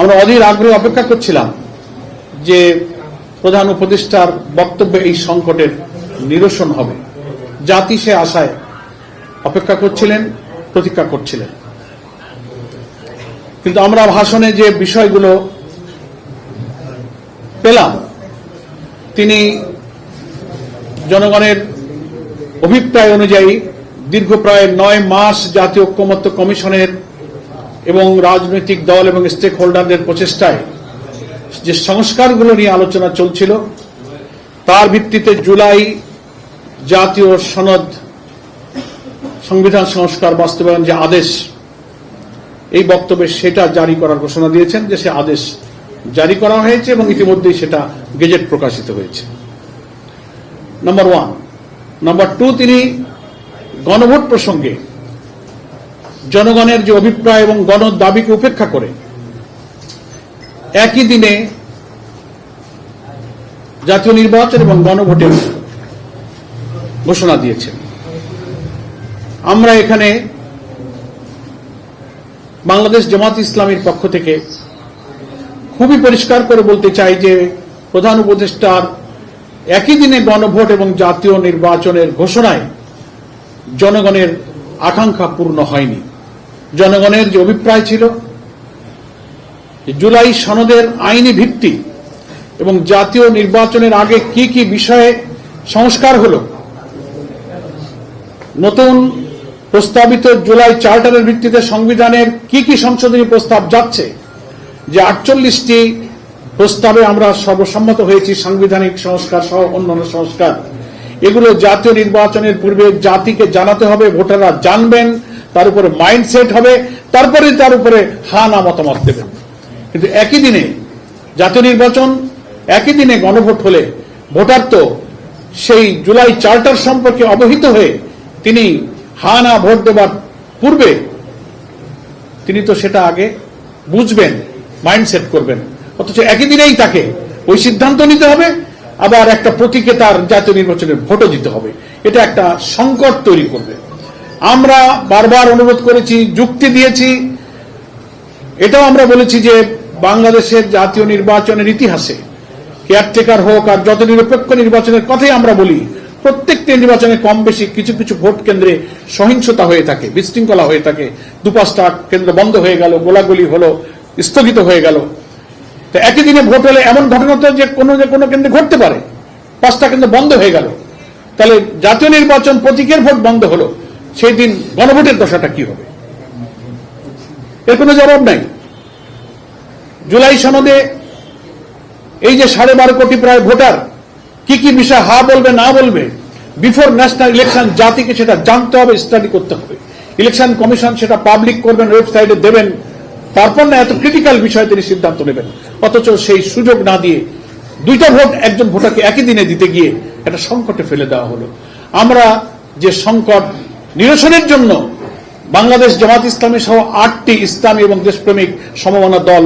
আমরা অধীর আগ্রহ অপেক্ষা করছিলাম যে প্রধান উপদেষ্টার বক্তব্যে এই সংকটের নিরসন হবে। জাতি সে আশায় অপেক্ষা করছিলেন প্রতীক্ষা করছিলেন। কিন্তু আমরা ভাষণে যে বিষয়গুলো পেলাম, তিনি জনগণের অভিপ্রায় অনুযায়ী দীর্ঘ প্রায় নয় মাস জাতীয় ঐক্যমত্য কমিশনের এবং রাজনৈতিক দল এবং স্টেক হোল্ডারদের প্রচেষ্টায় যে সংস্কারগুলো নিয়ে আলোচনা চলছিল, তার ভিত্তিতে জুলাই জাতীয় সনদ সংবিধান সংস্কার বাস্তবায়ন যে আদেশ, এই বক্তব্যে সেটা জারি করার ঘোষণা দিয়েছেন যে সে আদেশ জারি করা হয়েছে এবং ইতিমধ্যেই সেটা গেজেট প্রকাশিত হয়েছে। নাম্বার ওয়ান নাম্বার টু তিনি গণভোট প্রসঙ্গে জনগণের যে অভিপ্রায় এবং গণ দাবিকে উপেক্ষা করে, একই দিনে জাতীয় নির্বাচন এবং গণভোটের ঘোষণা দিয়েছেন। আমরা এখানে বাংলাদেশ জামাত ইসলামীর পক্ষ থেকে খুবই পরিষ্কার করে বলতে চাই যে, প্রধান উপদেষ্টার একই দিনে গণভোট এবং জাতীয় নির্বাচনের ঘোষণায় জনগণের আকাঙ্ক্ষা পূর্ণ হয়নি। জনগণের যে অভিপ্রায় ছিল জুলাই সনদের আইনি ভিত্তি এবং জাতীয় নির্বাচনের আগে কি কি বিষয়ে সংস্কার হল, নতুন প্রস্তাবিত জুলাই চার্টারের ভিত্তিতে সংবিধানের কি কি সংশোধনী প্রস্তাব যাচ্ছে, যে আটচল্লিশটি প্রস্তাবে আমরা সর্বসম্মত হয়েছি, সাংবিধানিক সংস্কার সহ অন্যান্য সংস্কার। এগুলো জাতীয় নির্বাচনের পূর্বে জাতিকে জানাতে হবে, ভোটাররা জানবেন তার উপরে মাইন্ডসেট হবে, তারপরে তার উপরে হা না মতামত দেবেন কিন্তু একই দিনে জাতীয় নির্বাচন, একই দিনে গণভোট হলে ভোটার তো সেই জুলাই চার্টার সম্পর্কে অবহিত হয়ে তিনি হা না ভোট দেবার পূর্বে তিনি তো সেটা আগে বুঝবেন মাইন্ডসেট করবেন। অথচ একই দিনেই তাকে ওই সিদ্ধান্ত নিতে হবে, আবার একটা প্রতীকে তার জাতীয় নির্বাচনের ভোটও দিতে হবে। এটা একটা সংকট তৈরি করবে। আমরা বারবার অনুরোধ করেছি, যুক্তি দিয়েছি। এটাও আমরা বলেছি যে বাংলাদেশের জাতীয় নির্বাচনের ইতিহাসে কেয়ারটেকার হোক আর যত নিরপেক্ষ নির্বাচনের কথাই আমরা বলি, প্রত্যেকটি নির্বাচনে কম বেশি কিছু কিছু ভোট কেন্দ্রে সহিংসতা হয়ে থাকে, বিশৃঙ্খলা হয়ে থাকে। দু পাঁচটা কেন্দ্র বন্ধ হয়ে গেল, গোলাগুলি হলো, স্থগিত হয়ে গেল। তো একই দিনে ভোট হলে এমন ঘটনা তো যে কোনো যে কোনো কেন্দ্রে ঘটতে পারে। পাঁচটা কেন্দ্র বন্ধ হয়ে গেল। তাহলে জাতীয় নির্বাচন প্রতীকের ভোট বন্ধ হলো। সেই দিন গণভোটের দশাটা কি হবে? এর কোনো জবাব নাই। জুলাই সনদে এই যে সাড়ে বারো কোটি প্রায় ভোটার, কি কি বিষয় হা বলবে, না বলবে, বিফোর ন্যাশনাল ইলেকশন জাতিকে সেটা জানতে হবে স্টাডি করতে হবে। ইলেকশন কমিশন সেটা পাবলিক করবেন ওয়েবসাইটে দেবেন, তারপর না এত ক্রিটিক্যাল বিষয়ে তিনি সিদ্ধান্ত নেবেন। অথচ সেই সুযোগ না দিয়ে দুইটা ভোট একজন ভোটারকে একই দিনে দিতে গিয়ে একটা সংকটে ফেলে দেওয়া হলো। আমরা যে সংকট নিরসনের জন্য বাংলাদেশ জামাত ইসলামী সহ আটটি ইসলামী এবং দেশপ্রেমিক সমমনা দল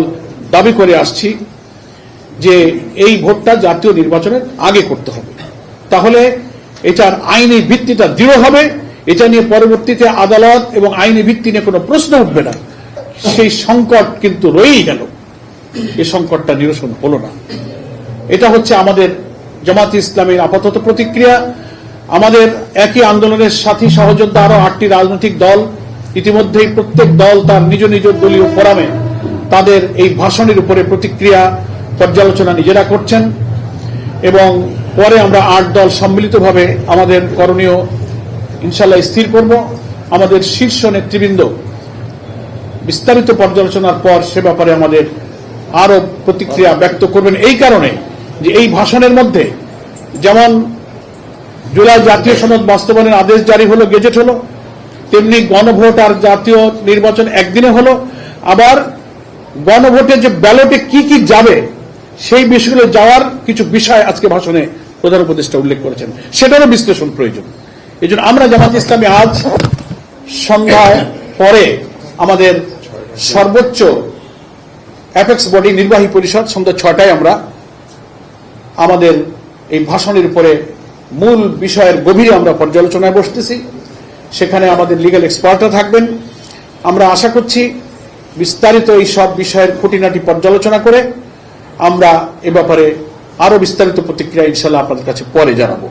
দাবি করে আসছি যে এই ভোটটা জাতীয় নির্বাচনের আগে করতে হবে। তাহলে এটার আইনি ভিত্তিটা দৃঢ় হবে, এটা নিয়ে পরবর্তীতে আদালত এবং আইনি ভিত্তি নিয়ে কোনো প্রশ্ন উঠবে না। সেই সংকট কিন্তু রয়েই গেল। এই সংকটটা নিরসন হলো না। এটা হচ্ছে আমাদের জামাত ইসলামের আপাতত প্রতিক্রিয়া। আমাদের একই আন্দোলনের সাথী সহযোদ্ধা আরও আটটি রাজনৈতিক দল, ইতিমধ্যেই প্রত্যেক দল তার নিজ নিজ দলীয় ফোরামে তাদের এই ভাষণের উপরে প্রতিক্রিয়া, পর্যালোচনা নিজেরা করছেন এবং পরে আমরা আট দল সম্মিলিতভাবে আমাদের করণীয় ইনশাল্লাহ স্থির করব। আমাদের শীর্ষ নেতৃবৃন্দ বিস্তারিত পর্যালোচনার পর সে ব্যাপারে আমাদের আরও প্রতিক্রিয়া ব্যক্ত করবেন। এই কারণে যে এই ভাষণের মধ্যে যেমন জুলাই জাতীয় সনদ বাস্তবায়নের আদেশ জারি হলো, গেজেট হলো। তেমনি গণভোট আর জাতীয় নির্বাচন একদিনে হলো। আবার গণভোটে যে ব্যালটে কি কি যাবে, সেই বিষয়গুলো যাওয়ার কিছু বিষয় আজকে ভাষণে প্রধান উপদেষ্টা উল্লেখ করেছেন। সেটারও বিশ্লেষণ প্রয়োজন। এই জন্য আমরা জামাত ইসলামী আজ সন্ধ্যায় পরে আমাদের সর্বোচ্চ অ্যাপেক্স বডি নির্বাহী পরিষদ সন্ধ্যা ছটায় আমরা আমাদের এই ভাষণের উপরে মূল বিষয়ের গভীরে আমরা পর্যালোচনায় বসতেছি। সেখানে আমাদের লিগাল এক্সপার্টরা থাকবেন। আমরা আশা করছি বিস্তারিত এই সব বিষয়ের খুঁটিনাটি পর্যালোচনা করে আমরা এ ব্যাপারে আরও বিস্তারিত প্রতিক্রিয়া ইনশাল্লাহ আপনাদের কাছে পরে জানাব।